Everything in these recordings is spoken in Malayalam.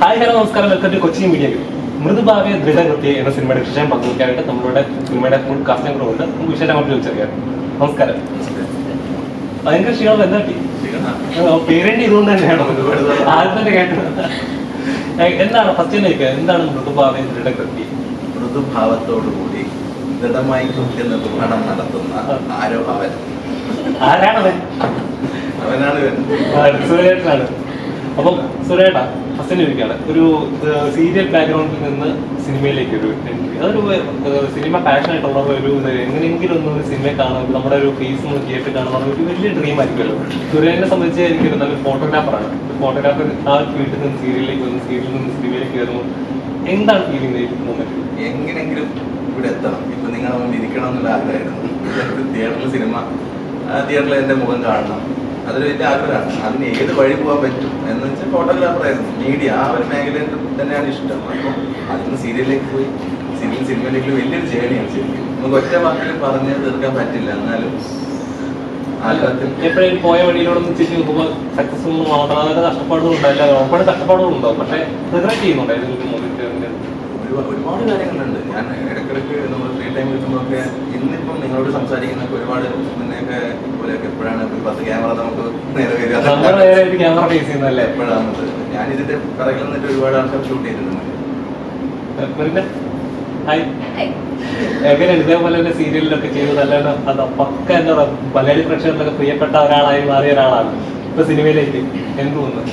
ഹായ് ഹലോ നമസ്കാരം. Welcome to Kochi media Mridubhavya Dridhakrithya എന്ന സിനിമയുടെ വിഷയം പങ്കുവയ്ക്കാനായിട്ട് നമ്മളുടെ സിനിമയുടെ ഫുൾ കാസ്റ്റിംഗ് കൂടെ ഉണ്ട്. നമുക്ക് വിഷയം അങ്ങോട്ട് ചോദിച്ചറിയാം. നമസ്കാരം. ഭയങ്കര ക്ഷീണം എന്താ പേരേണ്ടി ഇതുകൊണ്ട് തന്നെയാണോ? ആദ്യം തന്നെ കേട്ടത്. എന്താണ് ഫസ്റ്റ് ചോദിക്കുക? എന്താണ് മൃദുഭാവ്യ ദൃഢകൃത്യ മൃദുഭാവത്തോടുകൂടി ദൃഢമായി കൃത്യ നിർവഹണം നടത്തുന്ന ആരോ അവൻ ആരാണവൻ? അവനാണ് അപ്പം സുരേട്ടാ ഫസ്റ്റ് ഒരു സീരിയൽ ബാക്ക്ഗ്രൗണ്ടിൽ നിന്ന് സിനിമയിലേക്ക് ഒരു എൻട്രി അതൊരു സിനിമ പാഷൻ ആയിട്ടുള്ള ഒരു എങ്ങനെയെങ്കിലും ഒന്ന് സിനിമ കാണുമ്പോൾ നമ്മുടെ ഒരു ഫേസ് തിയേറ്റർ കാണുമ്പോൾ ഒരു വലിയ ഡ്രീം ആയിരിക്കുമല്ലോ. സുരേനെ സംബന്ധിച്ച് എനിക്ക് നല്ലൊരു ഫോട്ടോഗ്രാഫറാണ് ഫോട്ടോഗ്രാഫർ ആ വീട്ടിൽ നിന്ന് സീരിയലിലേക്ക് വന്ന് സീരിയലിൽ നിന്ന് സിനിമയിലേക്ക് വരുമ്പോൾ എന്താണ് ഫീലിംഗ് മൊമെന്റ് എങ്ങനെയെങ്കിലും ഇവിടെ എത്തണം. ഇപ്പൊ നിങ്ങളുടെ മുമ്പ് ഇരിക്കണം എന്നുള്ള ആഗ്രഹമായിരുന്നു. തിയേറ്ററിൽ സിനിമ തിയേറ്ററിൽ എന്റെ മുഖം കാണണം. അതൊരു വലിയ ആഗ്രഹമാണ്. അതിന് ഏത് വഴി പോകാൻ പറ്റും എന്ന് വെച്ചാൽ ഫോട്ടോഗ്രാഫറായിരുന്നു മീഡിയ ആ ഒരു മേഖലയിൽ തന്നെയാണ് ഇഷ്ടം. അപ്പോൾ അതിന് സീരിയലിലേക്ക് പോയി. സീരിയൽ സിനിമയിലേക്ക് വലിയൊരു ജേണിയാണ് ശരിക്കും. നമുക്ക് ഒറ്റ വാക്കിൽ പറഞ്ഞ് തീർക്കാൻ പറ്റില്ല. എന്നാലും എപ്പോഴും പോയ വഴിയിലൂടെ തിരിച്ച് മാത്രം കഷ്ടപ്പാടുകളുണ്ട് അല്ല ഒരുപാട് കഷ്ടപ്പാടുകളുണ്ടാവും. പക്ഷേ റിഗ്രറ്റ് ചെയ്യുന്നുണ്ട് ഏതെങ്കിലും മൊമെന്റ് ഒരുപാട് കാര്യങ്ങളുണ്ട്. ഞാൻ ഇടയ്ക്കിടയ്ക്ക് നമ്മൾ ഫ്രീ ടൈം കിട്ടുമ്പോഴൊക്കെ ഇന്നിപ്പം നിങ്ങളോട് സംസാരിക്കുന്ന ഒരുപാട് മുന്നേക്കെ ഇതുപോലെയൊക്കെ എപ്പോഴാണ്? ഒരു പത്ത് ക്യാമറ നമുക്ക് നേരെ വരിക. എപ്പോഴാണത്? ഞാൻ ഇതിന്റെ പിറകിൽ നിന്നിട്ട് ഒരുപാട് ആൾക്കാർ ഷൂട്ട് ചെയ്തിട്ടുണ്ട്. എങ്ങനെയാണ് ഇതേപോലെ തന്നെ സീരിയലിലൊക്കെ ചെയ്തത് അല്ലാണ്ട് അത് പക്ക എന്താ പറയുക മലയാളി പ്രേക്ഷകരിലൊക്കെ പ്രിയപ്പെട്ട ഒരാളായി മാറിയ ഒരാളാണ്. ഇപ്പൊ സിനിമയിലേക്ക്. എന്ത് തോന്നുന്നു?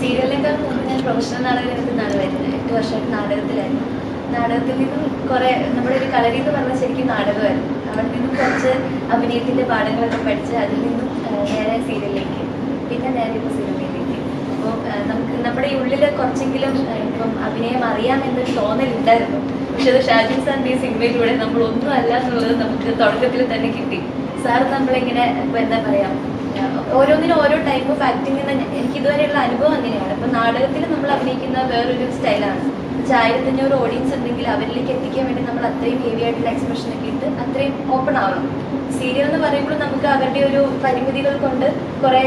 സീരിയലിനേക്കാൾ ഞാൻ പ്രൊഫഷണൽ നാളെ നാടകമായിരുന്നു എട്ട് വർഷമായിട്ട് നാടകത്തിലായിരുന്നു. നാടകത്തിൽ നിന്നും കുറെ നമ്മുടെ ഒരു കളരി എന്ന് പറഞ്ഞാൽ ശരിക്കും നാടകമായിരുന്നു. അവിടെ നിന്നും കുറച്ച് അഭിനയത്തിന്റെ പാഠങ്ങളൊക്കെ പഠിച്ച് അതിൽ നിന്നും നേരെ സീരിയലിലേക്ക് പിന്നെ നേരെ ഇപ്പോൾ സിനിമയിലേക്ക്. അപ്പോൾ നമുക്ക് നമ്മുടെ ഈ ഉള്ളിൽ കുറച്ചെങ്കിലും ഇപ്പം അഭിനയം അറിയാം എന്നൊരു തോന്നലുണ്ടായിരുന്നു പക്ഷെ അത് ഷാജിൻ സാറിന്റെ ഈ സിനിമയിലൂടെ നമ്മൾ ഒന്നും അല്ല എന്നുള്ളത് നമുക്ക് തുടക്കത്തിൽ തന്നെ കിട്ടി. സാർ നമ്മളിങ്ങനെ എന്താ പറയാ ഓരോന്നിനും ഓരോ ടൈപ്പ് ഓഫ് എന്ന് എനിക്ക് ഇതുവരെയുള്ള അനുഭവം അങ്ങനെയാണ്. ഇപ്പൊ നാടകത്തിൽ നമ്മൾ അഭിനയിക്കുന്ന വേറൊരു സ്റ്റൈലാണ്. ആയിരത്തഞ്ഞൂറ് ഓഡിയൻസ് ഉണ്ടെങ്കിൽ അവരിലേക്ക് എത്തിക്കാൻ വേണ്ടി നമ്മൾ അത്രയും ഹെവി ആയിട്ടുള്ള എക്സ്പ്രഷൻ ഒക്കെ ഇട്ട് അത്രയും ഓപ്പൺ ആവണം. സീരിയൽ എന്ന് പറയുമ്പോൾ നമുക്ക് അവരുടെ ഒരു പരിമിതികൾ കൊണ്ട് കുറെ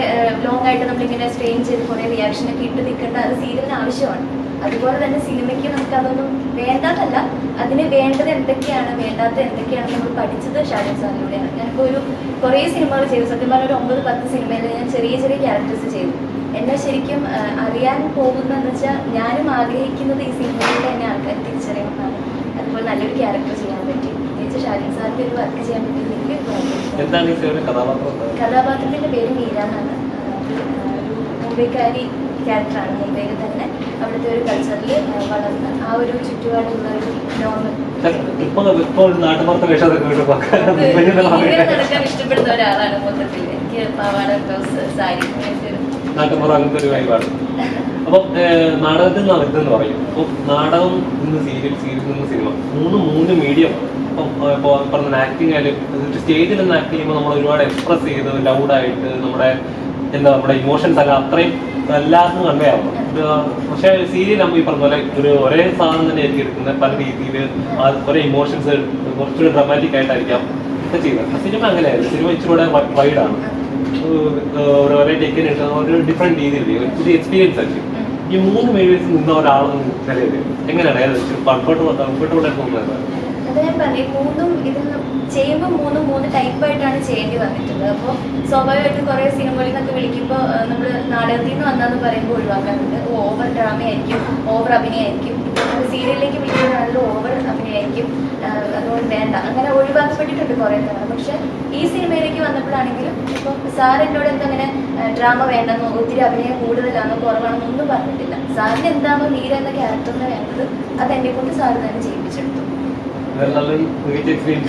ലോങ് ആയിട്ട് നമ്മളിങ്ങനെ സ്ട്രെയിൻ ചെയ്ത് കുറെ റിയാക്ഷൻ ഒക്കെ ഇട്ട് നിൽക്കേണ്ട അത് സീരിയലിന് ആവശ്യമാണ്. അതുപോലെ തന്നെ സിനിമയ്ക്ക് നമുക്ക് അതൊന്നും വേണ്ടാതല്ല. അതിന് വേണ്ടത് എന്തൊക്കെയാണ്? വേണ്ടാത്ത എന്തൊക്കെയാണ് നമ്മൾ പഠിച്ചത് ഷാജൻ സാറിലൂടെയാണ്. ഞാനിപ്പോൾ ഒരു കുറേ സിനിമകൾ ചെയ്തു. സത്യം പറഞ്ഞ ഒരു ഒമ്പത് പത്ത് സിനിമയിൽ ഞാൻ ചെറിയ ചെറിയ ക്യാരക്ടേഴ്സ് ചെയ്തു. എന്നെ ശരിക്കും അറിയാൻ പോകുന്നതെന്ന് വെച്ചാൽ ഞാനും ആഗ്രഹിക്കുന്നത് ഈ സിനിമയിലൂടെ എന്നെ ആൾക്കാർ തിരിച്ചറിയണമെന്നാണ്. അതുപോലെ നല്ലൊരു ക്യാരക്ടർ ചെയ്യാൻ പറ്റി. പ്രത്യേകിച്ച് ഷാജൻ സാറിന്റെ ഒരു വർക്ക് ചെയ്യാൻ പറ്റി. വലിയൊരു ഭാഗ്യം. എന്താണ് ഈ സിനിമയുടെ കഥാപാത്രം? കഥാപാത്രത്തിന്റെ പേര് മീര എന്നാണ് ആ, ഒരു മുംബൈക്കാരി ക്യാരക്ടറാണ് മുംബൈയിൽ തന്നെ അവിടുത്തെ ഒരു കൾച്ചറിൽ വളർന്ന് ആ ഒരു ചുറ്റുപാടുള്ള ഒരു നോർമൽ നടക്കാൻ ഇഷ്ടപ്പെടുന്ന ഒരാളാണ് മൊത്തത്തിൽ എനിക്ക് പാവാട ബ്ലൗസ് സാരി അങ്ങനത്തെ ഒരു അപ്പം നാടകത്തിൽ പറയും. അപ്പം നാടകം നിന്ന് സീരിയൽ സീരിയൽ നിന്ന് സിനിമ. മൂന്ന് മൂന്ന് മീഡിയം പറഞ്ഞ ആക്ടിങ് ആയാലും സ്റ്റേജിൽ നിന്ന് ആക്ട് ചെയ്യുമ്പോൾ നമ്മൾ ഒരുപാട് എക്സ്പ്രസ് ചെയ്ത് ലൗഡായിട്ട് നമ്മുടെ എന്താ നമ്മുടെ ഇമോഷൻസ് ഒക്കെ അത്രയും എല്ലാവർക്കും ഇത് പക്ഷേ സീരിയൽ നമ്മൾ ഈ പറഞ്ഞ പോലെ ഒരു ഒരേ സാധനം തന്നെ ആയിരിക്കും എടുക്കുന്നത്. പല രീതിയിൽ കുറേ ഇമോഷൻസ് കുറച്ചുകൂടി ഡ്രമാറ്റിക് ആയിട്ടായിരിക്കാം ഒക്കെ ചെയ്യുന്നത്. സിനിമ അങ്ങനെയായിരുന്നു സിനിമ ഇച്ചിരി വൈഡാണ് ഒരേ ടെക്കിന് ഒരു ഡിഫറെന്റ് രീതിയിൽ പുതിയ എക്സ്പീരിയൻസ് ആയിരിക്കും. ഈ മൂന്ന് മീഡിയത്തിൽ നിന്ന ഒരാളെന്ന് നിലയിൽ എങ്ങനെയാണ്? കംഫർട്ടബിൾ കംഫർട്ടബിൾ ആയിട്ട് തോന്നുന്നത്. അത് ഞാൻ മൂന്നും ഇതിൽ ചെയ്യുമ്പോൾ മൂന്നും മൂന്ന് ടൈപ്പായിട്ടാണ് ചെയ്യേണ്ടി വന്നിട്ടുള്ളത്. അപ്പോൾ സ്വാഭാവികമായിട്ടും കുറേ സിനിമകളിൽ നിന്നൊക്കെ വിളിക്കുമ്പോൾ നമ്മൾ നാടകത്തിൽ നിന്ന് വന്നാന്ന് പറയുമ്പോൾ ഒഴിവാക്കാറുണ്ട്. ഓവർ ഡ്രാമ ആയിരിക്കും ഓവർ അഭിനയമായിരിക്കും സീരിയലിലേക്ക് വിളിക്കുന്നതാണെങ്കിലും ഓവർ അഭിനയമായിരിക്കും അതുകൊണ്ട് വേണ്ട. അങ്ങനെ ഒഴിവാക്കപ്പെട്ടിട്ടുണ്ട് കുറേ തവണ. പക്ഷേ ഈ സിനിമയിലേക്ക് വന്നപ്പോഴാണെങ്കിലും ഇപ്പോൾ സാർ എന്നോട് എന്താ അങ്ങനെ ഡ്രാമ വേണ്ടെന്നോ ഒത്തിരി അഭിനയം കൂടുതലാണോ കുറവാണെന്നോ ഒന്നും പറഞ്ഞിട്ടില്ല. സാറിന് എന്താണോ നീര എന്ന ക്യാരക്ടറിന് വേണ്ടത് അത് എന്നെ കൊണ്ട് സാർ തന്നെ ചെയ്യിപ്പിച്ചെടുത്തു.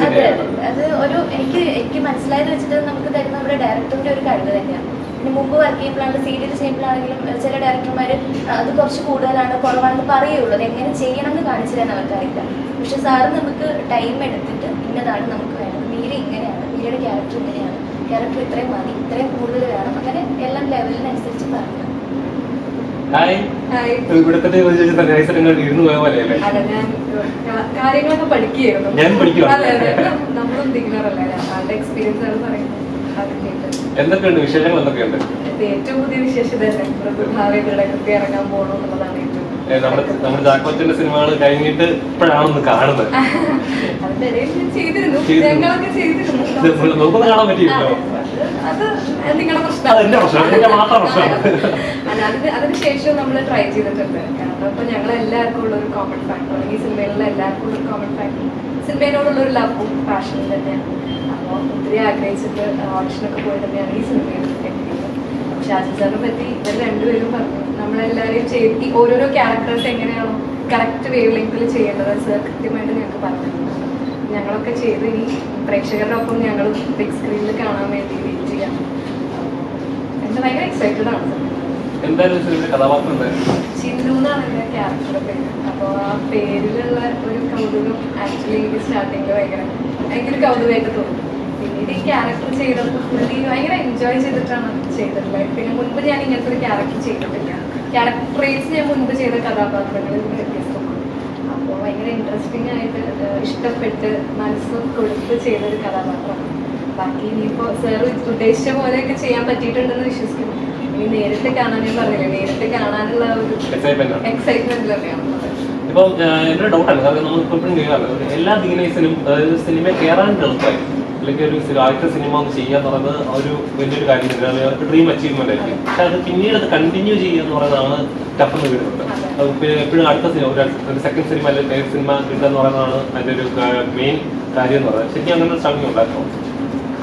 അതെ അത് ഒരു എനിക്ക് എനിക്ക് മനസ്സിലായത് വെച്ചിട്ട് നമുക്ക് തരുന്ന നമ്മുടെ ഡയറക്ടറിന്റെ ഒരു കഴിവ് തന്നെയാണ്. ഇനി മുമ്പ് വർക്ക് ചെയ്യുമ്പോഴാണ് സീരിയൽ ചെയ്യുമ്പോഴാണെങ്കിലും ചില ഡയറക്ടർമാർ അത് കുറച്ച് കൂടുതലാണ് കുറവാണെന്ന് പറയുള്ളൂ. അത് എങ്ങനെ ചെയ്യണം എന്ന് കാണിച്ചു തരാൻ അവർക്കറിയില്ല. പക്ഷെ സാറ് നമുക്ക് ടൈം എടുത്തിട്ട് ഇന്നതാണ് നമുക്ക് വേണ്ടത്. മീര ഇങ്ങനെയാണ്. മീരയുടെ ക്യാരക്ടർ ഇങ്ങനെയാണ്. ക്യാരക്ടർ ഇത്രയും മതി ഇത്രയും കൂടുതൽ വേണം. അങ്ങനെ എല്ലാം ലെവലിനനുസരിച്ച് പറഞ്ഞു. കാര്യങ്ങളൊക്കെ പഠിക്കുകയായിരുന്നു. നമ്മളും ആളുടെ എക്സ്പീരിയൻസ് ആണ് പറയുന്നത്. എന്തൊക്കെയുണ്ട് വിശേഷങ്ങൾ? എന്തൊക്കെയുണ്ട്? ഏറ്റവും പുതിയ വിശേഷത ഇറങ്ങാൻ പോകണം എന്നുള്ളതാണ് ഏറ്റവും ഏ, നമ്മുടെ നമ്മുടെ ജാക്കോച്ചന്റെ സിനിമകൾ കഴിഞ്ഞിട്ട് ഇപ്പോഴാണെന്ന് കാണുന്നത്. ചെയ്തിരുന്നു. കാണാൻ പറ്റിയില്ലല്ലോ. അത് അത് നിങ്ങളുടെ പ്രശ്നം. അത് എന്റെ മാത്രം പ്രശ്നമാണ്. അതിന് അതിനുശേഷം നമ്മൾ ട്രൈ ചെയ്തിട്ടുണ്ട്. കാരണം ഇപ്പൊ ഞങ്ങൾ എല്ലാവർക്കും ഉള്ള ഒരു കോമൺ ഫാക്ടർ അല്ലെങ്കിൽ സിനിമയിലുള്ള എല്ലാവർക്കും ഉള്ള ഒരു കോമൺ ഫാക്ടർ സിനിമയോടുള്ള ഒരു ലവും പാഷനും തന്നെയാണ്. അപ്പോൾ ഒത്തിരി ആഗ്രഹിച്ചിട്ട് ഓഡിഷനൊക്കെ പോയി തന്നെയാണ് ഈ സിനിമയിൽ എത്തിയത്. ഷാജി സാറിനെ പറ്റി ഇവർ രണ്ടുപേരും പറഞ്ഞു. നമ്മളെല്ലാവരെയും ചെയ്ത് ഓരോരോ ക്യാരക്ടേഴ്സ് എങ്ങനെയാണോ കറക്റ്റ് വേവ് ലെങ്തിൽ ചെയ്യേണ്ടത് സർ കൃത്യമായിട്ട് ഞങ്ങൾക്ക് പറഞ്ഞിട്ടുണ്ട് ഞങ്ങളൊക്കെ ചെയ്ത് ഈ പ്രേക്ഷകരുടെ ഒപ്പം ഞങ്ങൾ ബിഗ് സ്ക്രീനിൽ കാണാൻ വേണ്ടി വെയിറ്റ് ചെയ്യാം. എന്താ ഭയങ്കര എക്സൈറ്റഡ് ആണ്. ചിന്തു എന്നാണ് എന്റെ ക്യാരക്ടറുടെ പേര്. അപ്പോൾ ആ പേരിലുള്ള ഒരു കൗതുകം ആക്ച്വലി എനിക്ക് സ്റ്റാർട്ടിങ്ങിൽ ഭയങ്കര ഭയങ്കര കൗതുകമായിട്ട് തോന്നും. പിന്നീട് ഈ ക്യാരക്ടർ ചെയ്തപ്പോൾ പുള്ളി ഭയങ്കര എൻജോയ് ചെയ്തിട്ടാണ് ചെയ്തിട്ടുള്ളത്. പിന്നെ മുൻപ് ഞാൻ ഇങ്ങനത്തെ ഒരു ക്യാരക്ടർ ചെയ്തിട്ടില്ല. ക്യാരക്ടറേസ് ഞാൻ മുൻപ് ചെയ്ത കഥാപാത്രങ്ങളിൽ അപ്പോൾ ഭയങ്കര ഇൻട്രസ്റ്റിംഗ് ആയിട്ട് ഇഷ്ടപ്പെട്ട് മനസ്സ് കൊടുത്ത് ചെയ്തൊരു കഥാപാത്രം. ബാക്കി ഇനിയിപ്പോൾ സാർ ഉദ്ദേശിച്ച പോലെയൊക്കെ ചെയ്യാൻ പറ്റിയിട്ടുണ്ടെന്ന് വിശ്വസിക്കുന്നു. ഇനി നേരിട്ട് കാണാൻ പറഞ്ഞില്ലേ നേരിട്ട് കാണാനുള്ള ഒരു എക്സൈറ്റ്മെന്റ് തന്നെയാണ്. ഇപ്പം എന്റെ ഡൗട്ടാണ് കാരണം നമുക്ക് എപ്പോഴും കേൾക്കാറുണ്ട് എല്ലാ ബിഗിനേഴ്സിനും അതായത് സിനിമ കയറാൻ എളുപ്പമായി. അല്ലെങ്കിൽ ഒരു ആദ്യത്തെ സിനിമ ഒന്ന് ചെയ്യുക എന്ന് പറയുന്നത് ഒരു വലിയൊരു കാര്യം തന്നെയാണ് ഡ്രീം അച്ചീവ്മെന്റ് ആയിരിക്കും. പക്ഷെ അത് പിന്നീട് അത് കണ്ടിന്യൂ ചെയ്യുക എന്ന് പറയുന്നതാണ് ടഫ് എന്ന് വരുന്നുണ്ട് എപ്പോഴും അടുത്ത സിനിമ ഒരു സെക്കൻഡ് സിനിമ അല്ലെങ്കിൽ സിനിമ കിട്ടുക എന്ന് പറയുന്നതാണ് അതിന്റെ ഒരു മെയിൻ കാര്യം എന്ന് പറയുന്നത്. ശരിക്കും അങ്ങനെ സ്ട്രഗിൾ ഉണ്ടായിരുന്നു?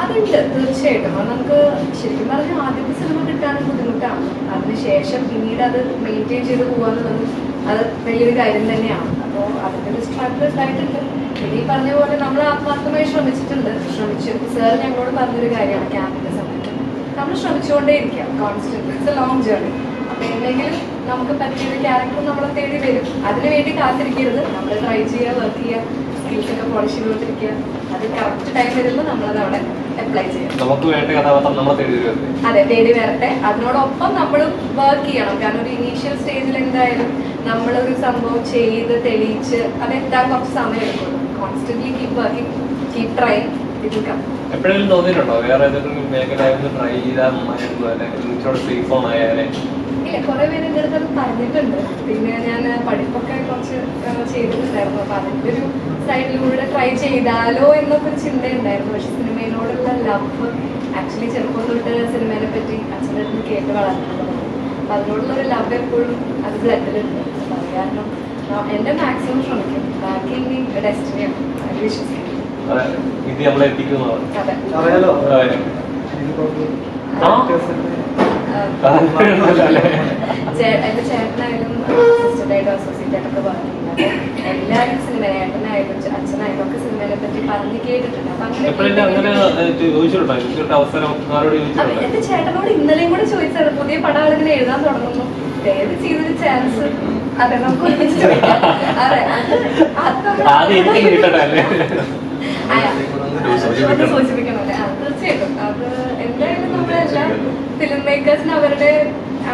അതുണ്ട് തീർച്ചയായിട്ടും. നമുക്ക് ശരിക്കും പറഞ്ഞാൽ ആദ്യത്തെ സിനിമ കിട്ടാനും ബുദ്ധിമുട്ടാണ്. അതിനുശേഷം പിന്നീട് അത് മെയിന്റെയിൻ ചെയ്ത് പോകാന്നുള്ളത് അത് വലിയൊരു കാര്യം തന്നെയാണ്. അപ്പോൾ അതിന്റെ ഒരു സ്ട്രഗിൾ ഉണ്ടായിട്ടുണ്ട്. ഈ പറഞ്ഞ പോലെ നമ്മൾ ആത്മാർത്ഥമായി ശ്രമിച്ചിട്ടുണ്ട്. ശ്രമിച്ചു സാർ ഞങ്ങളോട് പറഞ്ഞൊരു കാര്യമാണ് ക്യാമ്പിന്റെ സമയത്ത്. നമ്മൾ ശ്രമിച്ചുകൊണ്ടേ ഇരിക്കുക constant it's a long journey അപ്പോൾ എന്തെങ്കിലും നമുക്ക് പറ്റിയൊരു ക്യാരക്ടർ നമ്മളെ തേടി വരും. അതിനു വേണ്ടി കാത്തിരിക്കരുത്. നമ്മൾ ട്രൈ ചെയ്യുക വർക്ക് ചെയ്യുക സ്കിൽസൊക്കെ പോളിഷ് ചെയ്തുകൊണ്ടിരിക്കുക അത് കറക്റ്റ് ടൈം വരുമ്പോൾ നമ്മളത് അവിടെ അപ്ലൈ ചെയ്യാം. നമുക്ക് വേണ്ട കഥാപാത്രം നമ്മളെ തേടി വരും അതെ തേടി വരട്ടെ. അതിനോടൊപ്പം നമ്മൾ വർക്ക് ചെയ്യണം. കാരണം ഒരു ഇനീഷ്യൽ സ്റ്റേജിൽ എന്തായാലും നമ്മളൊരു സംഭവം ചെയ്ത് തെളിയിച്ച് അതെത്താൻ കുറച്ച് സമയം എടുക്കും. Constantly keep working keep try എപ്പോഴെങ്കിലും തോന്നിയിട്ടുണ്ടോ? വേറെ ഏതെങ്കിലും മേഖല ട്രൈ ചെയ്താൽ നന്നായിരുന്നു ഇച്ചിരി സേഫ് ആയാലേ ഇല്ല കുറെ പേര് എന്റെ അടുത്ത് പറഞ്ഞിട്ടുണ്ട്. പിന്നെ ഞാൻ പഠിപ്പൊക്കെ കുറച്ച് ചെയ്തിട്ടുണ്ടായിരുന്നു. അപ്പൊ അതിന്റെ ഒരു സൈഡിലൂടെ ട്രൈ ചെയ്താലോ എന്നൊക്കെ ഒരു ചിന്ത ഉണ്ടായിരുന്നു പക്ഷെ സിനിമയിലോടുള്ള ലവ് ആക്ച്വലി ചെറുപ്പം തൊട്ട് സിനിമയെ പറ്റി അച്ഛന്റെ അടുത്ത് കേട്ട് വളർന്നിട്ടുള്ളതാണ് അപ്പൊ അതിനോടുള്ള ഒരു ലവ് എപ്പോഴും അത് ബ്ലഡിലുണ്ട്. അപ്പൊ അത് കാരണം എന്റെ മാക്സിമം ശ്രമിക്കും. ബാക്കി ഇനി ഡെസ്റ്റിനിയാണ് അത് വിശ്വസിക്കും. അതെ ഇത് നമ്മളെ എത്തിക്കുന്നതാണ്. അറിയാലോ? എന്റെ ചേട്ടനായാലും സിസ്റ്ററായിട്ടും അസോസിയേറ്റ് ആയിട്ടൊക്കെ ചെയ്യുന്നത് എല്ലാവരും സിനിമയായിട്ടനായാലും അച്ഛനായാലും ഒക്കെ സിനിമയെ പറ്റി പറഞ്ഞ് കേട്ടിട്ടുണ്ട്. അപ്പൊ എന്റെ ചേട്ടനോട് ഇന്നലെയും കൂടെ ചോദിച്ചത് പുതിയ പടം ഇങ്ങനെ എഴുതാൻ തുടങ്ങുന്നു. ഏത് ചെയ്തൊരു ചാൻസ്? അതെ നമുക്ക് ഒരുമിച്ച്. അതെ. അത് സൂചിപ്പിക്കണം തീർച്ചയായിട്ടും. അത് എന്തായാലും നമ്മളെല്ലാ ഫിലിം മേക്കേഴ്സിന് അവരുടെ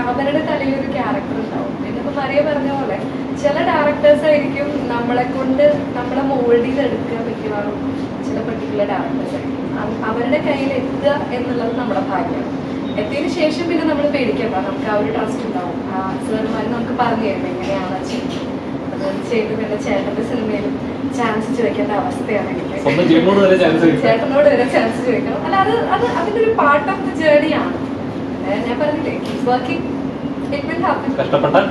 അവരുടെ തലയിൽ ഒരു ക്യാരക്ടർ ഉണ്ടാവും. പിന്നെ ഇപ്പൊ മറിയ പറഞ്ഞ പോലെ ചില ഡയറക്ടേഴ്സ് ആയിരിക്കും നമ്മളെ കൊണ്ട് നമ്മളെ മോൾഡിൽ ചെയ്തെടുക്കാൻ മിക്കവാറും ചില പെർട്ടിക്കുലർ ഡയറക്ടേഴ്സ് ആയിരിക്കും. അവ- അവരുടെ കയ്യിൽ എത്തുക എന്നുള്ളത് നമ്മുടെ ഭാഗ്യമാണ് എത്തിയതിനു ശേഷം പിന്നെ നമ്മൾ പേടിക്കണ്ട നമുക്ക് ആ ഒരു ട്രസ്റ്റ് ഉണ്ടാവും. ആ സാറുമാർ നമുക്ക് പറഞ്ഞു തരുന്നത് എങ്ങനെയാണ് ചെയ്യുന്നത് ചെയ്ത് പിന്നെ ചേട്ടന്റെ സിനിമയിലും ചാൻസ് ചോദിക്കേണ്ട അവസ്ഥയാണ് എനിക്ക്. ചേട്ടനോട് വരെ ചാൻസ് ചോദിക്കണം. അല്ല അത് അത് അതിന്റെ ഒരു പാർട്ട് ഓഫ് ദി ജേർണിയാണ് ഞാൻ പറഞ്ഞില്ലേ വർക്കിംഗ് ഇറ്റ് വിൽ ഹാപ്പൻ കഷ്ടപ്പെട്ടാൽ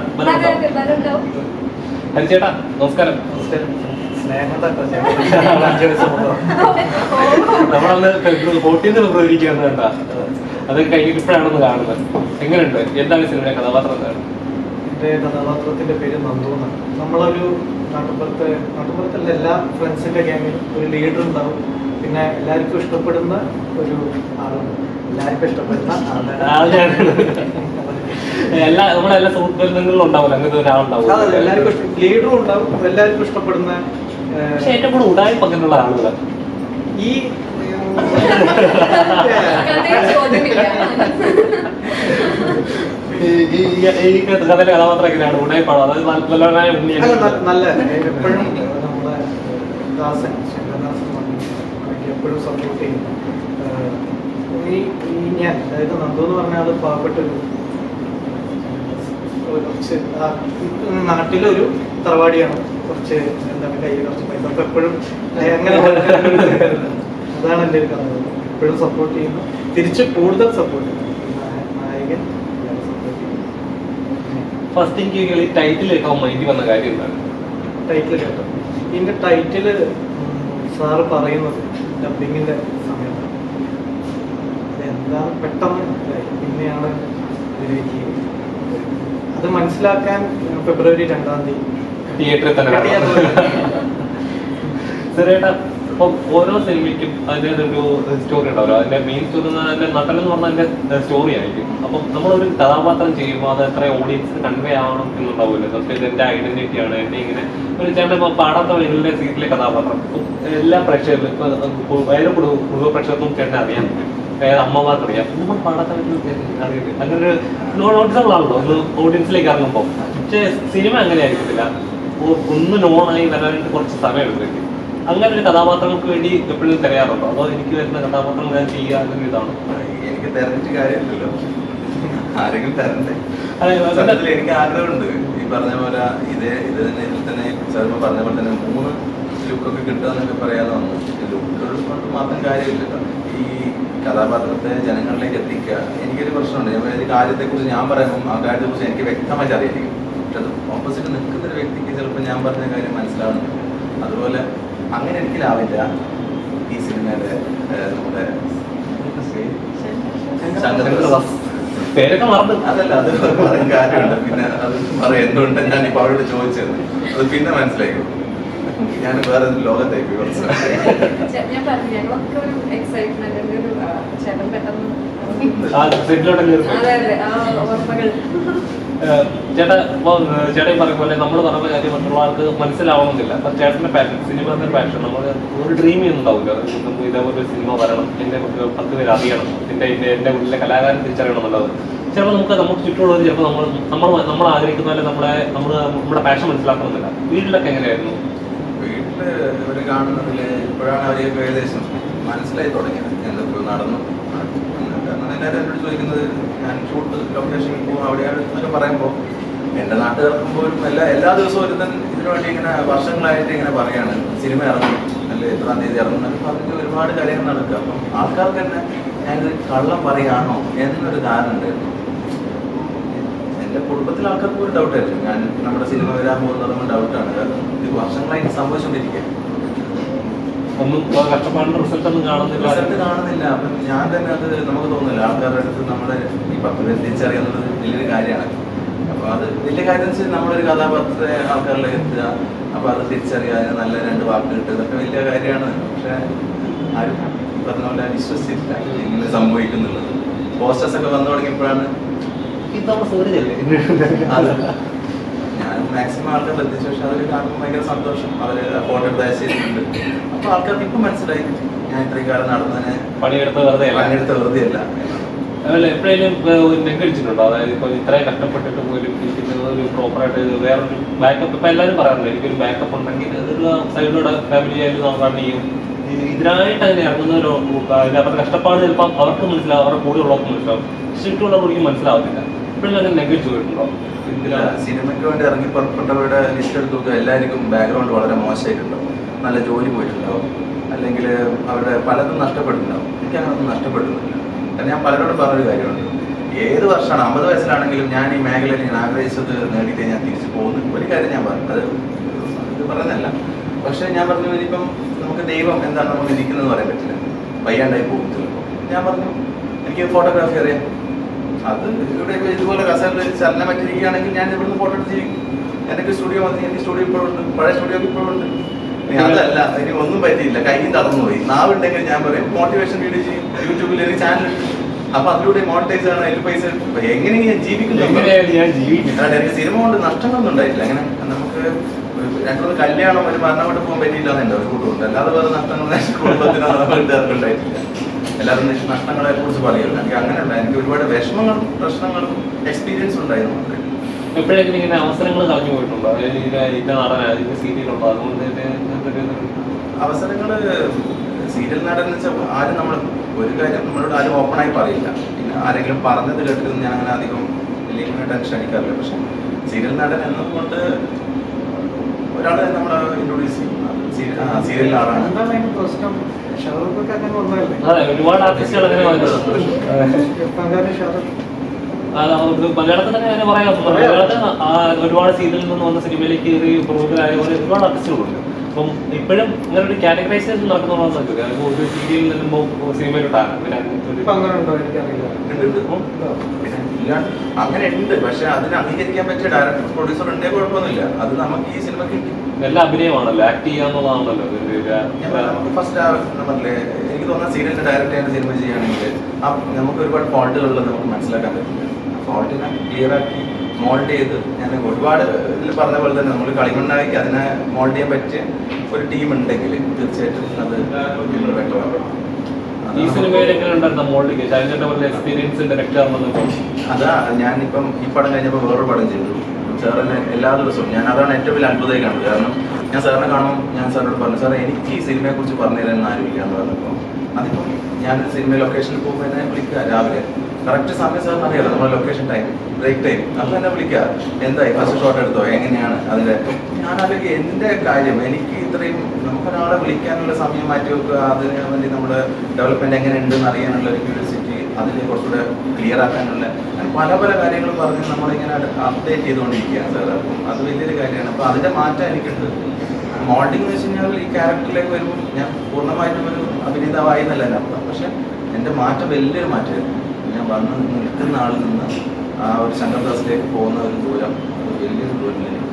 ഹരിച്ചേട്ടാ നമസ്കാരം. നമ്മളന്ന് ഫോർട്ടീൻത് ഫെബ്രുവരിക്ക് വന്ന് കണ്ട അത് കഴിഞ്ഞിട്ട് ഇപ്പോഴാണെന്ന് കാണുന്നത്. എങ്ങനെയുണ്ട്? എന്താണ് സിനിമയുടെ കഥാപാത്രം എന്താണ്? എന്റെ കഥാപാത്രത്തിന്റെ പേര് നന്ദു എന്നാണ്. നമ്മളൊരു നാട്ടുപുറത്തെ നാട്ടുപുറത്തുള്ള എല്ലാ ഫ്രണ്ട്സിന്റെ ഗ്യാങ്ങിലും ഒരു ലീഡർ ഉണ്ടാവും. പിന്നെ എല്ലാവർക്കും ഇഷ്ടപ്പെടുന്ന ഒരു ആളുണ്ട് എല്ലാവർക്കും ഇഷ്ടപ്പെടുന്ന ആളാണ്. എല്ലാ നമ്മുടെ എല്ലാ സുഹൃത്ത് ബന്ധങ്ങളിലും ഉണ്ടാവില്ല അങ്ങനത്തെ ഒരാളുണ്ടാവും എല്ലാവർക്കും ലീഡറും ഉണ്ടാവും. എല്ലാവർക്കും ഇഷ്ടപ്പെടുന്ന പക്ഷെ ഏറ്റവും കൂടുതൽ ഉടായ്പ അങ്ങനെയുള്ള ആളുകളാണ് ഈ ഈ കഥയിലെ കഥാപാത്രം എങ്ങനെയാണ്? ഉടായ്പാണോ? അതായത് നല്ല- നല്ലവനായ ഉണ്ണി നല്ല എപ്പോഴും നമ്മളെ ദാസൻ ശങ്കരദാസൻ എപ്പോഴും സപ്പോർട്ട് ചെയ്യും ഏഹ് ഈ ഞാൻ അതായത് നന്ദു എന്ന് പറഞ്ഞാൽ അത് പാവപ്പെട്ട ഒരു ഒരു കുറച്ച് ആ, ഈ നാട്ടിലൊരു തറവാടിയാണ്. കുറച്ച് എന്താണ് കയ്യിൽ കുറച്ച് പൈസ. അപ്പൊ എപ്പോഴും അങ്ങനെ അതാണ് എന്റെ ഒരു കഥ. എപ്പോഴും സപ്പോർട്ട് ചെയ്യുന്നു. തിരിച്ച് കൂടുതൽ സപ്പോർട്ട് നായകൻ സപ്പോർട്ട് ചെയ്യുന്നു. ഫസ്റ്റ് എനിക്ക് ഈ ടൈറ്റിൽ കേൾക്കാൻ മൈൻഡിൽ വന്ന കാര്യം എന്താണ്? ടൈറ്റിൽ കേട്ടോ. ഇതിന്റെ ടൈറ്റിൽ സാറ് പറയുന്നത് ഡബിങ്ങിന്റെ സമയത്ത് പെട്ടെന്ന് മനസ്സിലായി പിന്നെയാണ് ഇതിലേക്ക് അത് മനസ്സിലാക്കാൻ ഫെബ്രുവരി രണ്ടാം തീയതി. തിയേറ്ററിൽ തന്നെ. ചെറിയേട്ടാ ഇപ്പം ഓരോ സിനിമയ്ക്കും അതിന്റെ ഒരു സ്റ്റോറി ഉണ്ടാവില്ല അതിന്റെ മെയിൻ സ്റ്റോറി അതിന്റെ നടൻ എന്ന് പറഞ്ഞാൽ അതിന്റെ സ്റ്റോറി ആയിരിക്കും. അപ്പം നമ്മളൊരു കഥാപാത്രം ചെയ്യുമ്പോൾ അത് എത്ര ഓഡിയൻസിന് കൺവേ ആവണം എന്നുണ്ടാവില്ല പക്ഷേ ഇത് എന്റെ ഐഡന്റിറ്റി ആണ്. എന്റെ ഇങ്ങനെ ഒരു ചേട്ടൻ ഇപ്പൊ പാടാത്ത വയലിലെ സീറ്റിലെ കഥാപാത്രം. എല്ലാ പ്രേക്ഷകരിലും ഇപ്പൊ വേറെ കുടുംബ പ്രേക്ഷകർക്കും ചേട്ടനെ അറിയാൻ പറ്റും. വേറെ അമ്മമാർക്ക് അറിയാം. നമ്മൾ പാടാത്ത അങ്ങനെ ഒരു ആണല്ലോ ഒന്ന് ഓഡിയൻസിലേക്ക് ഇറങ്ങുമ്പോൾ പക്ഷേ സിനിമ അങ്ങനെ ആയിരിക്കത്തില്ല. ഒന്ന് നോണായി വരാനായിട്ട് കുറച്ച് സമയം എടുക്കും അങ്ങനെ ഒരു കഥാപാത്രങ്ങൾക്ക് വേണ്ടി എപ്പോഴും തിരയാറുണ്ടോ? അതോ എനിക്ക് വരുന്ന കഥാപാത്രം ഞാൻ ചെയ്യുക അങ്ങനെ ഇതാണ്? എനിക്ക് തിരഞ്ഞിട്ട് കാര്യമില്ലല്ലോ. ആരെങ്കിലും തരണ്ടേ? സത്യത്തിൽ എനിക്ക് ആഗ്രഹമുണ്ട്. ഈ പറഞ്ഞ പോലെ ഇതേ ഇത് തന്നെ ഇതിൽ തന്നെ സാറിന് പറഞ്ഞ പോലെ തന്നെ മൂന്ന് ലുക്കൊക്കെ കിട്ടുക എന്നൊക്കെ പറയാതെ വന്നു. ലുക്കുകൾ കൊണ്ട് മാത്രം കാര്യമില്ലല്ലോ. ഈ കഥാപാത്രത്തെ ജനങ്ങളിലേക്ക് എത്തിക്കുക. എനിക്കൊരു പ്രശ്നമുണ്ട്. ഞാൻ ഒരു കാര്യത്തെക്കുറിച്ച് ഞാൻ പറയുമ്പോൾ ആ കാര്യത്തെക്കുറിച്ച് എനിക്ക് വ്യക്തമായിട്ട് അറിയായിരിക്കും. പക്ഷെ അത് ഓപ്പോസിറ്റ് നിൽക്കുന്ന ഒരു വ്യക്തിക്ക് ചിലപ്പോൾ ഞാൻ പറഞ്ഞ കാര്യം മനസ്സിലാവുന്നില്ല. അതുപോലെ അങ്ങനെ എനിക്കിലാവില്ല ഈ സിനിമയുടെ നമ്മുടെ ശങ്കർ പേരൊക്കെ മറന്നു. അതല്ല അത് പറയാൻ കാര്യമുണ്ട്. പിന്നെ അത് പറയാം എന്തുകൊണ്ട് ഞാൻ ഇപ്പൊ അവരോട് ചോദിച്ചത്. അത് പിന്നെ മനസ്സിലായി. ഞാൻ വേറെ ലോകത്തേക്ക് ഞാൻ പറഞ്ഞു ഞങ്ങളൊക്കെ ഒരു എക്സൈറ്റ്മെന്റ് ഒരു ആ, ചേട്ടൻ പറയും ചേട്ടാ പറഞ്ഞ പോലെ നമ്മൾ പറയുന്ന കാര്യം മറ്റുള്ളവർക്ക് മനസ്സിലാവണമെന്നില്ല. അപ്പൊ ചേട്ടന്റെ പാഷൻ സിനിമ എന്ന പാഷൻ നമ്മൾ ഒരു ഡ്രീം ചെയ്യുന്നുണ്ടാവില്ല. നമുക്ക് ഇതേപോലെ ഒരു സിനിമ വരണം. എന്റെ കുട്ടികൾ പത്ത് പേര് അറിയണം. എന്റെ എന്റെ എന്റെ ഉള്ളിലെ കലാകാരൻ തിരിച്ചറിയണം എന്നുള്ളത് ചിലപ്പോൾ നമുക്ക് നമുക്ക് ചുറ്റുമുള്ളവർ ചിലപ്പോൾ നമ്മൾ നമ്മൾ നമ്മൾ ആഗ്രഹിക്കുന്ന പോലെ നമ്മളെ നമ്മൾ നമ്മുടെ പാഷൻ മനസ്സിലാക്കണമെന്നില്ല. വീട്ടിലൊക്കെ എങ്ങനെയായിരുന്നു? വീട്ടിൽ ഇവർ കാണുന്നതിൽ ഇപ്പോഴാണ് അവരെയൊക്കെ ഏകദേശം മനസ്സിലായി തുടങ്ങിയത് എന്തൊക്കെ നടന്നു. കാരണം എല്ലാവരും എന്നോട് ചോദിക്കുന്നത് ഞാൻ ഷൂട്ട് ലൊക്കേഷനിൽ പോകും അവിടെയാണ് എന്നൊക്കെ പറയുമ്പോൾ എന്റെ നാട്ടുകാർക്കും പോലും എല്ലാ എല്ലാ ദിവസവും ഒരുത്തൻ ഇതിനു വേണ്ടി ഇങ്ങനെ വർഷങ്ങളായിട്ട് ഇങ്ങനെ പറയാണ്. സിനിമ ഇറങ്ങും അല്ലെ എത്രാം തീയതി ഇറങ്ങും എന്നൊക്കെ പറഞ്ഞിട്ട് ഒരുപാട് കാര്യങ്ങൾ നടക്കുക. അപ്പം ആൾക്കാർക്ക് തന്നെ ഞാനിത് കള്ളം പറയാണോ എന്നൊരു ധാരണ ഉണ്ടായിരുന്നു കുടുംബത്തിലെ ആൾക്കാർക്ക് ഒരു ഡൗട്ടായിരുന്നു ഞാൻ നമ്മുടെ സിനിമ വരാൻ പോകുന്നത് ഡൗട്ടാണ് ഇത് വർഷങ്ങളായി സംഭവിച്ചുകൊണ്ടിരിക്കുക ഒന്നും ഏഹ് കഷ്ടപ്പാടിന്റെ റിസൾട്ട് ഒന്നും കാണുന്നില്ല. റിസൾട്ട് കാണുന്നില്ല. അപ്പം ഞാൻ തന്നെ അത് നമുക്ക് തോന്നുന്നില്ല. ആൾക്കാരുടെ അടുത്ത് നമ്മുടെ ഈ പത്ത് പേര് തിരിച്ചറിയുന്നത് വലിയൊരു കാര്യമാണ്. അപ്പൊ അത് വലിയ കാര്യം വെച്ചാൽ നമ്മളൊരു കഥാപാത്രത്തെ ആൾക്കാരിലേക്ക് എത്തുക. അപ്പൊ അത് തിരിച്ചറിയുക അതിന് നല്ല രണ്ട് വാക്ക് കിട്ടുക. ഇതൊക്കെ വലിയ കാര്യമാണ്. പക്ഷെ ആരും പറഞ്ഞ പോലെ വിശ്വസിച്ചിട്ടില്ല. ഇങ്ങനെ സംഭവിക്കുന്നുള്ളത്. പോസ്റ്റേഴ്സ് ഒക്കെ വന്നു തുടങ്ങിയപ്പോഴാണ് നമ്മുടെ സൂര്യല്ലേ ഞാൻ മാക്സിമം ആൾക്കാർ എത്തിച്ചു പക്ഷെ അവർ കാണുമ്പോൾ ഭയങ്കര സന്തോഷം. അവർ ഫോട്ടോ എടുത്ത് അയച്ചിട്ടുണ്ട് അപ്പൊ ആൾക്കാർക്ക് ഇപ്പൊ മനസ്സിലായി. ഞാൻ ഇത്രയും കാലം നടന്നതിന് പണിയെടുത്ത് വെറുതെ പണിയെടുത്ത വെറുതെ അല്ല. അതുപോലെ എപ്പോഴേലും നെഗടിച്ചിട്ടുണ്ടോ അതായത് ഇപ്പൊ ഇത്രയും കഷ്ടപ്പെട്ടിട്ട് പോലും എനിക്ക് ഒരു പ്രോപ്പറായിട്ട് വേറൊരു ബാക്കപ്പ് ഇപ്പൊ എല്ലാവരും പറയാറുണ്ട് എനിക്കൊരു ബാക്കപ്പ് ഉണ്ടെങ്കിൽ അതൊരു സൈഡിലൂടെ ഫാമിലി ആയിട്ട് നോക്കാൻ ചെയ്യും. ഇതിനായിട്ട് അങ്ങനെ ഇറങ്ങുന്നവരോ അവരുടെ കഷ്ടപ്പാട് ചിലപ്പോൾ അവർക്ക് മനസ്സിലാവും അവരുടെ കൂടെ ഉള്ളവർക്ക് മനസ്സിലാവും. ഒരിക്കലും മനസ്സിലാവത്തില്ല. ഇപ്പോഴും അങ്ങനെ നെഗറ്റീവ് പോയിട്ടുണ്ടോ സിനിമയ്ക്ക് വേണ്ടി ഇറങ്ങി പുറപ്പെട്ടവരുടെ ലിസ്റ്റ് എടുത്ത് നോക്കുക എല്ലാവർക്കും ബാക്ക്ഗ്രൗണ്ട് വളരെ മോശമായിട്ടുണ്ടാവും നല്ല ജോലി പോയിട്ടുണ്ടാവും. അല്ലെങ്കിൽ അവരുടെ പലതും നഷ്ടപ്പെട്ടിട്ടുണ്ടാവും എനിക്ക് അങ്ങനൊന്നും നഷ്ടപ്പെടുന്നില്ല. കാരണം ഞാൻ പലരോടും പറഞ്ഞൊരു കാര്യമുണ്ട്. ഏത് വർഷമാണ്? അമ്പത് വയസ്സിലാണെങ്കിലും ഞാൻ ഈ മേഖലയിൽ ഞാൻ ആഗ്രഹിച്ചത് നേടിയിട്ട് ഞാൻ തിരിച്ചു പോകുന്നു. ഒരു കാര്യം ഞാൻ പറഞ്ഞു. അത് പറയുന്നതല്ല പക്ഷെ ഞാൻ പറഞ്ഞു ഇനിയിപ്പം നമുക്ക് ദൈവം എന്താണ് നമുക്ക് ഇരിക്കുന്നത് പറയാൻ പറ്റില്ല. വയ്യാണ്ടായി പോകും ചിലപ്പോൾ ഞാൻ പറഞ്ഞു എനിക്ക് ഫോട്ടോഗ്രാഫി അറിയാം. അത് ഇവിടെ ഇതുപോലെ കസേരയിൽ ചലനം പറ്റിയിരിക്കുകയാണെങ്കിൽ ഞാൻ ഇവിടുന്ന് ഫോട്ടോ എടുത്ത് ചെയ്യും എനിക്ക് സ്റ്റുഡിയോ വന്ന് എനിക്ക് സ്റ്റുഡിയോ ഇപ്പോഴുണ്ട് പഴയ സ്റ്റുഡിയോ ഇപ്പോഴുണ്ട് ഇനി അതല്ല എനിക്ക് ഒന്നും പറ്റിയില്ല കൈയും തളർന്നു പോയി നാവുണ്ടെങ്കിൽ ഞാൻ പറയും മോട്ടിവേഷൻ വീഡിയോ ചെയ്യും യൂട്യൂബിൽ ഒരു ചാനൽ അപ്പൊ അതിലൂടെ മോണിറ്റൈസ് ആണ് അതിൽ പൈസ എങ്ങനെയാണ് എങ്ങനെയെങ്കിലും ഞാൻ ജീവിക്കുന്നു. എനിക്ക് സിനിമ കൊണ്ട് നഷ്ടങ്ങളൊന്നും ഉണ്ടായിട്ടില്ല. അങ്ങനെ നമുക്ക് രണ്ടുമൂന്ന് കല്യാണം ഒരു മരണം കൊണ്ട് പോകാൻ പറ്റിയില്ല എന്നുണ്ട് ഒരു കൂട്ടുകൊണ്ട് അല്ലാതെ വേറെ ഉണ്ടായിട്ടില്ല. എല്ലാവരും നിഷ് നഷ്ടങ്ങളെ കുറിച്ച് പറയുമല്ലോ എനിക്ക് അങ്ങനെയല്ല. എനിക്ക് ഒരുപാട് വിഷമങ്ങളും പ്രശ്നങ്ങളും എക്സ്പീരിയൻസ് ഉണ്ടായിരുന്നു എപ്പോഴെങ്കിലും ഇങ്ങനെ അവസരങ്ങൾ കളഞ്ഞു പോയിട്ടുണ്ടോ? ഇന്ന സീരിയലുണ്ടോ അതുകൊണ്ട് സീരിയൽ നടൻ എന്ന് വെച്ചാൽ ആരും നമ്മൾ ഒരു കാര്യം നമ്മളോട് ആരും ഓപ്പൺ ആയി പറയില്ല. പിന്നെ ആരെങ്കിലും പറഞ്ഞത് കേട്ടത് ഞാൻ അങ്ങനെ അധികം വലിയ ടെൻഷൻ അടിക്കാറില്ല. പക്ഷെ സീരിയൽ നടൻ എന്നതുകൊണ്ട് ഒരാളെ നമ്മൾ ഇൻട്രൊഡ്യൂസ് അതെ ഒരുപാട് ആർട്ടിസ്റ്റുകൾ അങ്ങനെ മലയാളത്തിൽ തന്നെ അങ്ങനെ പറയാം. മലയാളത്തിൽ ആ ഒരുപാട് സീരിയലിൽ നിന്ന് വന്ന സിനിമയിലേക്ക് കയറി പ്രമുഖരായ പോലെ ഒരുപാട് ആർട്ടിസ്റ്റുകളുണ്ട് അപ്പം ഇപ്പോഴും ഇങ്ങനെ ഒരു കാറ്റഗറൈസേഷൻ നടക്കുന്നുണ്ടോ ഇപ്പൊ ഒരു സീരിയലിൽ നിന്നും സിനിമയിലുണ്ടാകാം പിന്നെ അങ്ങനെ ഉണ്ടോ? എനിക്കറിയില്ല. ഇല്ലാണ്ട് അങ്ങനെ ഉണ്ട് പക്ഷെ അതിന് അംഗീകരിക്കാൻ പറ്റിയ ഡയറക്ടർ പ്രൊഡ്യൂസർ ഉണ്ടേ. കുഴപ്പമൊന്നുമില്ല. അത് നമുക്ക് ഈ സിനിമ കിട്ടി. എല്ലാം അഭിനയമാണല്ലോ. ആക്ട് ചെയ്യാന്നുള്ളതാണല്ലോ ഫസ്റ്റ് പറഞ്ഞില്ലേ എനിക്ക് തോന്നുന്ന സീരിയലിന്റെ ഡയറക്റ്റ് ചെയ്യുന്ന സിനിമ ചെയ്യുകയാണെങ്കിൽ ആ നമുക്ക് ഒരുപാട് ഫോൾട്ടുകളുള്ളത് നമുക്ക് മനസ്സിലാക്കാൻ പറ്റില്ല. ഫോൾട്ടിനെ ക്ലിയർ ആക്കി മോൾഡ് ചെയ്ത് ഞാൻ ഒരുപാട് ഇതിൽ പറഞ്ഞ പോലെ തന്നെ നമ്മൾ കളിമണ്ണാക്കി അതിനെ മോൾഡ് ചെയ്യാൻ പറ്റിയ ഒരു ടീം ഉണ്ടെങ്കിൽ തീർച്ചയായിട്ടും അത് വ്യക്തമാക്കണം. ആവണം ഈ എക്സ്പീരിയൻസ് അതാ ഞാനിപ്പം ഈ പടം കഴിഞ്ഞപ്പോൾ വേറൊരു പടം ചെയ്തു. സാറിനെ എല്ലാ ദിവസവും ഞാൻ അതാണ് ഏറ്റവും വലിയ അത്ഭുതമായി കാണുന്നത് കാരണം ഞാൻ സാറിനെ കാണും ഞാൻ സാറിനോട് പറഞ്ഞു സാറേ എനിക്ക് ഈ സിനിമയെ കുറിച്ച് പറഞ്ഞു തരാൻ ആരുമില്ല എന്ന് പറഞ്ഞപ്പോൾ അതിപ്പം ഞാൻ സിനിമ ലൊക്കേഷനിൽ പോകുമ്പോൾ എന്നെ വിളിക്കുക രാവിലെ. കറക്റ്റ് സമയം സാറിന് അറിയാലോ നമ്മുടെ ലൊക്കേഷൻ ടൈം ബ്രേക്ക് ടൈം അപ്പോൾ എന്നെ വിളിക്കുക എന്തായി ഫസ്റ്റ് ഷോട്ട് എടുത്തോ? എങ്ങനെയാണ് അതിന്റെ ഞാൻ അല്ലെങ്കിൽ എന്റെ കാര്യം എനിക്ക് ഇത്രയും നമുക്കൊരാളെ വിളിക്കാനുള്ള സമയം മാറ്റി വെക്കുക അതിന് വേണ്ടി നമ്മുടെ ഡെവലപ്മെന്റ് എങ്ങനെ ഉണ്ടെന്ന് അറിയാനുള്ള ഒരു ക്യൂരിയോസിറ്റി അതിൽ കുറച്ചുകൂടെ ക്ലിയർ ആക്കാനുള്ള പല പല കാര്യങ്ങളും പറഞ്ഞ് നമ്മളിങ്ങനെ അപ്ഡേറ്റ് ചെയ്തുകൊണ്ടിരിക്കുകയാണ് സാർ. അപ്പം അത് വലിയൊരു കാര്യമാണ്. അപ്പം അതിന്റെ മാറ്റം എനിക്കുണ്ട്. മോൾഡിംഗ് എന്ന് വെച്ച് കഴിഞ്ഞാൽ ഈ ക്യാരക്ടറിലേക്ക് വരുമ്പോൾ ഞാൻ പൂർണമായിട്ടും ഒരു അഭിനേതാവായി എന്നല്ല പക്ഷെ എന്റെ മാറ്റം വലിയൊരു മാറ്റമായിരുന്നു. വന്ന് നിൽക്കുന്ന ആളിൽ നിന്ന് ആ ഒരു ശങ്കർദാസിലേക്ക് പോകുന്ന ഒരു ദൂരം വലിയൊരു ദൂരം എനിക്ക്